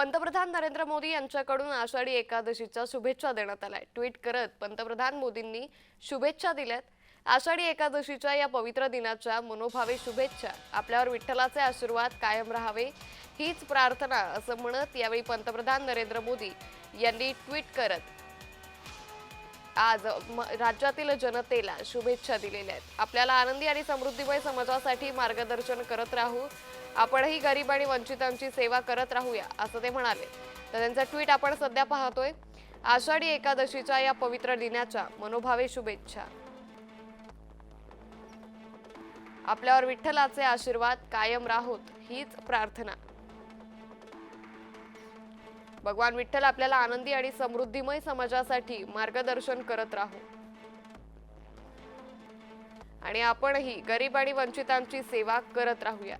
पंतप्रधान नरेंद्र मोदी यांच्याकडून आषाढी एकादशीच्या शुभेच्छा देण्यात आल्या ट्विट करत पंतप्रधान मोदींनी शुभेच्छा दिल्यात. आषाढी एकादशीच्या या पवित्र दिनाच्या मनोभावे शुभेच्छा. आपल्यावर विठ्ठलाचे आशीर्वाद कायम राहावे हीच प्रार्थना असं म्हणत यावेळी पंतप्रधान नरेंद्र मोदी यांनी ट्विट करत आज म- राज्यातील जनतेला शुभेच्छा दिलेल्या आहेत. आपल्याला आनंदी आणि समृद्धीमय समाजासाठी मार्गदर्शन करत राहू. आपणही गरीब आणि वंचितांची सेवा करत राहूया असं ते म्हणाले. तर त्यांचं ट्विट आपण सध्या पाहतोय. आषाढी एकादशीच्या या पवित्र दिनाच्या मनोभावे शुभेच्छा. आपल्यावर विठ्ठलाचे आशीर्वाद कायम राहोत हीच प्रार्थना. भगवान विठ्ठल आपल्याला आनंदी आणि समृद्धीमय समाजासाठी मार्गदर्शन करत राहू. आणि आपणही गरीब आणि वंचितांची सेवा करत राहूया.